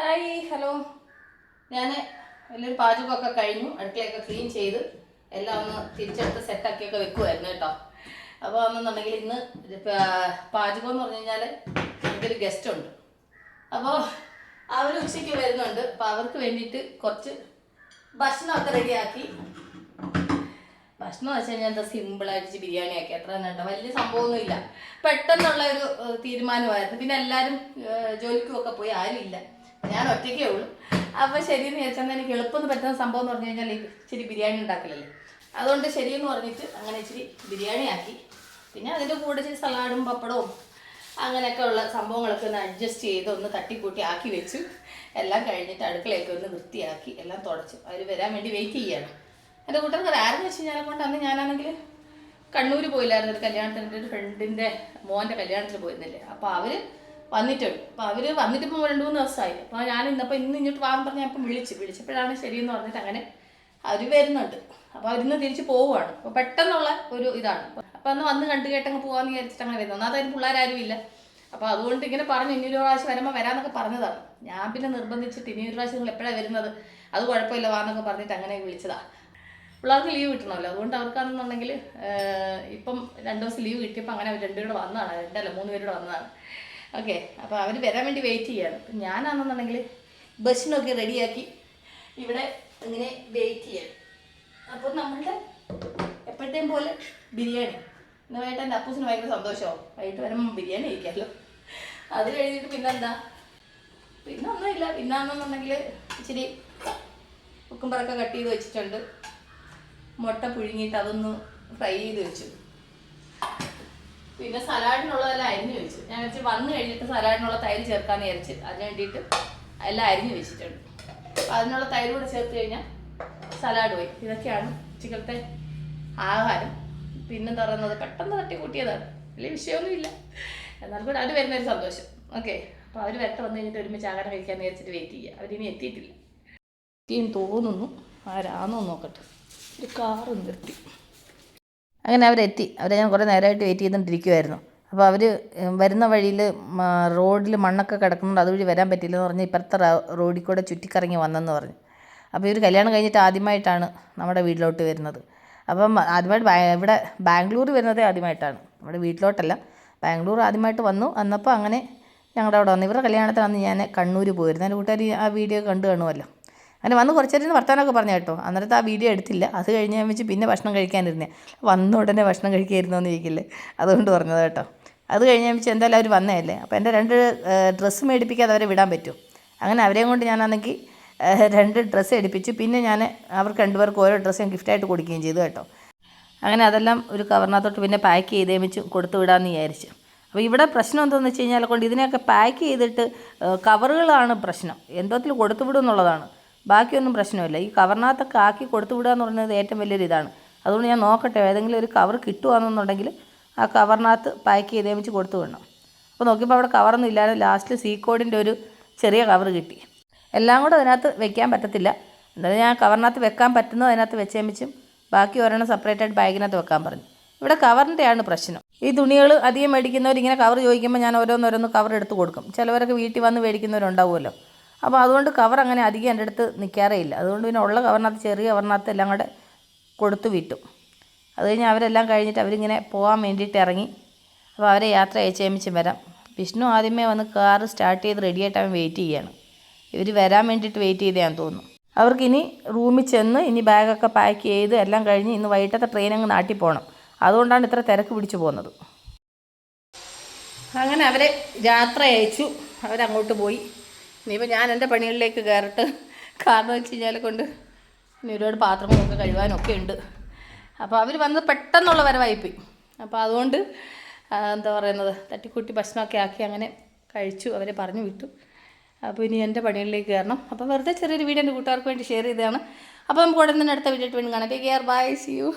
Hi hello. ഞാൻ വലിയൊരു പാചകമൊക്കെ കഴിഞ്ഞു. അടുക്കളയൊക്കെ ക്ലീൻ ചെയ്ത് എല്ലാം ഒന്ന് തിരിച്ചെടുത്ത് സെറ്റാക്കിയൊക്കെ വെക്കുമായിരുന്നു കേട്ടോ. അപ്പോൾ എന്നുണ്ടെങ്കിൽ ഇന്ന് പാചകം എന്ന് പറഞ്ഞു കഴിഞ്ഞാൽ എനിക്കൊരു ഗസ്റ്റ് ഉണ്ട്. അപ്പോൾ അവർ ഉച്ചയ്ക്ക് വരുന്നുണ്ട്. അപ്പോൾ അവർക്ക് വേണ്ടിയിട്ട് കുറച്ച് ഭക്ഷണമൊക്കെ റെഡിയാക്കി. ഭക്ഷണം എന്ന് വെച്ച് കഴിഞ്ഞാൽ എന്താ സിമ്പിളായിട്ട് ബിരിയാണി ആക്കി. അത്ര തന്നെ വലിയ സംഭവമൊന്നുമില്ല പെട്ടെന്നുള്ള ഒരു തീരുമാനമായിരുന്നു. പിന്നെ എല്ലാവരും ജോലിക്കും ഒക്കെ പോയി. ആരും ഇല്ല. ഞാൻ ഒറ്റയ്ക്കേ ഉള്ളൂ. അപ്പോൾ ശരിയെന്ന് വിചാരിച്ചാൽ എനിക്ക് എളുപ്പം പറ്റുന്ന സംഭവം എന്ന് പറഞ്ഞു കഴിഞ്ഞാൽ ഇച്ചിരി ബിരിയാണി ഉണ്ടാക്കലല്ലേ? അതുകൊണ്ട് ശരിയെന്ന് പറഞ്ഞിട്ട് അങ്ങനെ ഇച്ചിരി ബിരിയാണി ആക്കി. പിന്നെ അതിന്റെ കൂടെ ഇച്ചിരി സലാഡും പപ്പടവും അങ്ങനെയൊക്കെ ഉള്ള സംഭവങ്ങളൊക്കെ ഒന്ന് അഡ്ജസ്റ്റ് ചെയ്ത് ഒന്ന് തട്ടിക്കൂട്ടി ആക്കി വെച്ചു. എല്ലാം കഴിഞ്ഞിട്ട് അടുക്കളയൊക്കെ ഒന്ന് വൃത്തിയാക്കി എല്ലാം തുടച്ചു. അവർ വരാൻ വേണ്ടി വെയിറ്റ് ചെയ്യാണ്. എന്റെ കൂട്ടർക്ക് ആരെന്ന് വെച്ച് കഴിഞ്ഞാൽ കൊണ്ട് അന്ന് ഞാനാണെങ്കിൽ കണ്ണൂർ പോയില്ലായിരുന്നു ഒരു കല്യാണത്തിന്റെ ഒരു ഫ്രണ്ടിന്റെ മോന്റെ കല്യാണത്തിന് പോയിരുന്നില്ലേ? അപ്പോൾ അവർ വന്നിട്ടുണ്ട്. അപ്പോൾ അവർ വന്നിട്ട് ഇപ്പോൾ രണ്ട് മൂന്ന് ദിവസമായി. അപ്പോൾ ഞാൻ ഇന്നപ്പോൾ ഇന്ന് ഇങ്ങോട്ട് വാങ്ങാൻ പറഞ്ഞാൽ ഞാൻ വിളിച്ചു. വിളിച്ചപ്പോഴാണ് ശരിയെന്ന് പറഞ്ഞിട്ട് അങ്ങനെ അവർ വരുന്നുണ്ട്. അപ്പോൾ അവരിന്ന് തിരിച്ചു പോവുകയാണ്. അപ്പോൾ പെട്ടെന്നുള്ള ഒരു ഇതാണ്. അപ്പോൾ അന്ന് വന്ന് കണ്ടു കേട്ടങ്ങ് പോവാന്ന് വിചാരിച്ചിട്ട് അങ്ങനെ വരുന്നു. ഒന്നാമത് അതിന് പിള്ളേരാരും ഇല്ല. അപ്പോൾ അതുകൊണ്ട് ഇങ്ങനെ പറഞ്ഞു ഇനി ഒരു പ്രാവശ്യം വരുമ്പോൾ വരാമെന്നൊക്കെ പറഞ്ഞതാണ്. ഞാൻ പിന്നെ നിർബന്ധിച്ചിട്ട് ഇനി ഒരു പ്രാവശ്യം നിങ്ങൾ എപ്പോഴാണ് വരുന്നത്? അത് കുഴപ്പമില്ല വാന്നൊക്കെ പറഞ്ഞിട്ട് അങ്ങനെ വിളിച്ചതാ. പിള്ളേർക്ക് ലീവ് കിട്ടണമല്ലോ. അതുകൊണ്ട് അവർക്കാണെന്നുണ്ടെങ്കിൽ ഇപ്പം രണ്ട് ദിവസം ലീവ് കിട്ടിയപ്പോൾ അങ്ങനെ അവർ രണ്ടുപേരുടെ വന്നതാണ്. രണ്ടല്ല മൂന്ന് പേരുടെ വന്നതാണ്. ഓക്കെ അപ്പോൾ അവർ വരാൻ വേണ്ടി വെയിറ്റ് ചെയ്യാണ്. ഞാനാണെന്നുണ്ടെങ്കിൽ ബസ്സിനൊക്കെ റെഡിയാക്കി ഇവിടെ ഇങ്ങനെ വെയിറ്റ് ചെയ്യാണ്. അപ്പോൾ നമ്മളുടെ എപ്പോഴത്തെയും പോലെ ബിരിയാണി. ഇന്ന് വൈകിട്ട് എന്റെ അപ്പൂസിന് ഭയങ്കര സന്തോഷമാവും. വൈകിട്ട് വരുമ്പോൾ ബിരിയാണി കഴിക്കാമല്ലോ അത് കഴിഞ്ഞിട്ട് പിന്നെന്താ? പിന്നെ ഒന്നുമില്ല പിന്നാണെന്നുണ്ടെങ്കിൽ ഇച്ചിരി ഉക്കുമ്പറൊക്കെ കട്ട് ചെയ്ത് വെച്ചിട്ടുണ്ട്. മുട്ട പുഴുങ്ങിയിട്ട് അതൊന്ന് ഫ്രൈ ചെയ്ത് വെച്ചു. പിന്നെ സലാഡിനുള്ളതെല്ലാം അരിഞ്ഞു വെച്ചു. ഞാൻ വെച്ച് വന്ന് കഴിഞ്ഞിട്ട് സലാഡിനുള്ള തൈര് ചേർക്കാന്ന് വിചാരിച്ചു. അതിന് വേണ്ടിയിട്ട് എല്ലാം അരിഞ്ഞു വെച്ചിട്ടുണ്ട്. അപ്പം അതിനുള്ള തൈര് കൂടെ ചേർത്ത് കഴിഞ്ഞാൽ സലാഡ് പോയി. ഇതൊക്കെയാണ് ഉച്ചക്കലത്തെ ആഹാരം. പിന്നെ പറയുന്നത്? പെട്ടെന്ന് തട്ടി കൂട്ടിയതാണ്. വലിയ വിഷയമൊന്നുമില്ല. എന്നാൽ കൂടെ അത് വരുന്നൊരു സന്തോഷം. ഓക്കെ. അപ്പോൾ അവർ വരട്ടെ വന്നു കഴിഞ്ഞിട്ട് ഒരുമിച്ച് ആഹാരം കഴിക്കാമെന്ന് വിചാരിച്ചിട്ട് വെയിറ്റ് ചെയ്യുക. അവരിനി എത്തിയിട്ടില്ല. എത്തിയെന്ന് തോന്നുന്നു. ആരാന്നോ നോക്കട്ടെ. ഒരു കാറ് നിർത്തി. അങ്ങനെ അവരെത്തി. അവരെ ഞാൻ കുറേ നേരമായിട്ട് വെയിറ്റ് ചെയ്തുകൊണ്ടിരിക്കുമായിരുന്നു അപ്പോൾ അവർ വരുന്ന വഴിയിൽ റോഡിൽ മണ്ണൊക്കെ കിടക്കുന്നുണ്ട്. അതുവഴി വരാൻ പറ്റില്ല എന്ന് പറഞ്ഞ് ഇപ്പുറത്തെ റോഡിൽ കൂടെ ചുറ്റിക്കറങ്ങി വന്നെന്ന് പറഞ്ഞു. അപ്പോൾ ഇവർ കല്യാണം കഴിഞ്ഞിട്ട് ആദ്യമായിട്ടാണ് നമ്മുടെ വീട്ടിലോട്ട് വരുന്നത്. അപ്പം ആദ്യമായിട്ട് ഇവിടെ ബാംഗ്ലൂർ വരുന്നതേ ആദ്യമായിട്ടാണ്. നമ്മുടെ വീട്ടിലോട്ടല്ല. ബാംഗ്ലൂർ ആദ്യമായിട്ട് വന്നു. വന്നപ്പോൾ അങ്ങനെ ഞങ്ങളുടെ അവിടെ വന്നു. ഇവരുടെ കല്യാണത്തിന് ഞാൻ കണ്ണൂർ പോയിരുന്നു. എന്റെ കൂട്ടുകാർ ആ വീഡിയോ കണ്ടു കാണുമല്ലോ. അങ്ങനെ വന്ന് കുറച്ച് നേരം വർത്താനമൊക്കെ പറഞ്ഞു കേട്ടോ. അന്നേരത്തെ ആ വീഡിയോ എടുത്തില്ല. അത് കഴിഞ്ഞ് ഞാൻ വെച്ച് പിന്നെ ഭക്ഷണം കഴിക്കാനിരുന്നേ. വന്ന ഉടനെ ഭക്ഷണം കഴിക്കായിരുന്നു എന്ന് ചോദിക്കില്ലേ? അതുകൊണ്ട് പറഞ്ഞത് കേട്ടോ. അത് കഴിഞ്ഞ് ഞാൻ വെച്ച് എന്തായാലും അവർ വന്നതല്ലേ? അപ്പോൾ എന്റെ രണ്ട് ഡ്രസ്സ് മേടിപ്പിക്കാതെ അവരെ വിടാൻ പറ്റും? അങ്ങനെ അവരെയും കൊണ്ട് ഞാനാണെങ്കിൽ രണ്ട് ഡ്രസ്സ് എടുപ്പിച്ചു. പിന്നെ ഞാൻ അവർക്ക് രണ്ടുപേർക്ക് ഓരോ ഡ്രസ്സ് ഗിഫ്റ്റായിട്ട് കൊടുക്കുകയും ചെയ്തു കേട്ടോ. അങ്ങനെ അതെല്ലാം ഒരു കവറിനകത്തോട്ട് പിന്നെ പാക്ക് ചെയ്തേ വെച്ച് കൊടുത്തു വിടാമെന്ന് വിചാരിച്ചു. അപ്പോൾ ഇവിടെ പ്രശ്നം എന്താണെന്ന് വെച്ച് കഴിഞ്ഞാൽ കൊണ്ട് ഇതിനെയൊക്കെ പാക്ക് ചെയ്തിട്ട് കവറുകളാണ് പ്രശ്നം. എന്തോത്തിൽ കൊടുത്തു വിടും എന്നുള്ളതാണ്. ബാക്കിയൊന്നും പ്രശ്നമില്ല. ഈ കവറിനകത്തൊക്കെ ആക്കി കൊടുത്തു വിടുക എന്ന് പറയുന്നത് ഏറ്റവും വലിയൊരു ഇതാണ്. അതുകൊണ്ട് ഞാൻ നോക്കട്ടെ ഏതെങ്കിലും ഒരു കവർ കിട്ടുകയാണെന്നുണ്ടെങ്കിൽ ആ കവറിനകത്ത് പാക്ക് ചെയ്തേ വെച്ച് കൊടുത്തു വിടണം. അപ്പോൾ നോക്കിയപ്പോൾ അവിടെ കവറൊന്നും ഇല്ലാതെ ലാസ്റ്റ് സീ കോഡിന്റെ ഒരു ചെറിയ കവർ കിട്ടി. എല്ലാം കൂടെ അതിനകത്ത് വെക്കാൻ പറ്റത്തില്ല. എന്തായാലും ഞാൻ കവറിനകത്ത് വെക്കാൻ പറ്റുന്നത് അതിനകത്ത് വെച്ചേമിച്ചും ബാക്കി ഒരെണ്ണം സെപ്പറേറ്റ് ആയിട്ട് ബാഗിനകത്ത് വെക്കാൻ പറഞ്ഞു. ഇവിടെ കവറിന്റെയാണ് പ്രശ്നം. ഈ തുണികൾ അധികം മേടിക്കുന്നവർ ഇങ്ങനെ കവർ ചോദിക്കുമ്പോൾ ഞാൻ ഓരോന്നോരോന്ന് കവർ എടുത്ത് കൊടുക്കും. ചിലവരൊക്കെ വീട്ടിൽ വന്ന് മേടിക്കുന്നവരുണ്ടാവുമല്ലോ. അപ്പോൾ അതുകൊണ്ട് കവർ അങ്ങനെ അധികം എന്റെ അടുത്ത് നിൽക്കാറേ ഇല്ല. അതുകൊണ്ട് പിന്നെ ഉള്ള കവറിനകത്ത് ചെറിയ കവറിനകത്ത് എല്ലാം കൂടെ കൊടുത്തു വിട്ടു. അത് കഴിഞ്ഞ് അവരെല്ലാം കഴിഞ്ഞിട്ട് അവരിങ്ങനെ പോകാൻ വേണ്ടിയിട്ട് ഇറങ്ങി. അപ്പോൾ അവരെ യാത്ര അയച്ചേമിച്ചും വരാം. വിഷ്ണു ആദ്യമേ വന്ന് കാറ് സ്റ്റാർട്ട് ചെയ്ത് റെഡിയായിട്ട് അവൻ വെയിറ്റ് ചെയ്യാണ്. ഇവർ വരാൻ വേണ്ടിയിട്ട് വെയിറ്റ് ചെയ്തതാന്ന് തോന്നുന്നു. അവർക്ക് ഇനി റൂമിൽ ചെന്ന് ഇനി ബാഗൊക്കെ പാക്ക് ചെയ്ത് എല്ലാം കഴിഞ്ഞ് ഇന്ന് വൈകിട്ടത്തെ ട്രെയിൻ അങ്ങ് നാട്ടിൽ പോകണം അതുകൊണ്ടാണ് ഇത്ര തിരക്ക് പിടിച്ചു പോകുന്നത്. അങ്ങനെ അവരെ യാത്ര അയച്ചു. അവരങ്ങോട്ട് പോയി. ഇനിയിപ്പോൾ ഞാൻ എന്റെ പണികളിലേക്ക് കയറിട്ട്. കാരണം വെച്ച് കഴിഞ്ഞാൽ കൊണ്ട് ഇനി ഒരുപാട് പാത്രങ്ങളൊക്കെ കഴുകാനൊക്കെ ഉണ്ട്. അപ്പോൾ അവർ വന്ന് പെട്ടെന്നുള്ള വരവായിപ്പോയി. അപ്പോൾ അതുകൊണ്ട് എന്താ പറയുന്നത് തട്ടിക്കൂട്ടി ഭക്ഷണമൊക്കെ ആക്കി അങ്ങനെ കഴിച്ചു അവരെ പറഞ്ഞു വിട്ടു. അപ്പോൾ ഇനി എന്റെ പണികളിലേക്ക് കയറണം. അപ്പോൾ വെറുതെ ചെറിയൊരു വീഡിയോ എന്റെ കൂട്ടുകാർക്ക് വേണ്ടി ഷെയർ ചെയ്തതാണ്. അപ്പോൾ നമുക്ക് ഉടനെ തന്നെ അടുത്ത വീഡിയോ വേണ്ടി കാണാം. Take care bye see you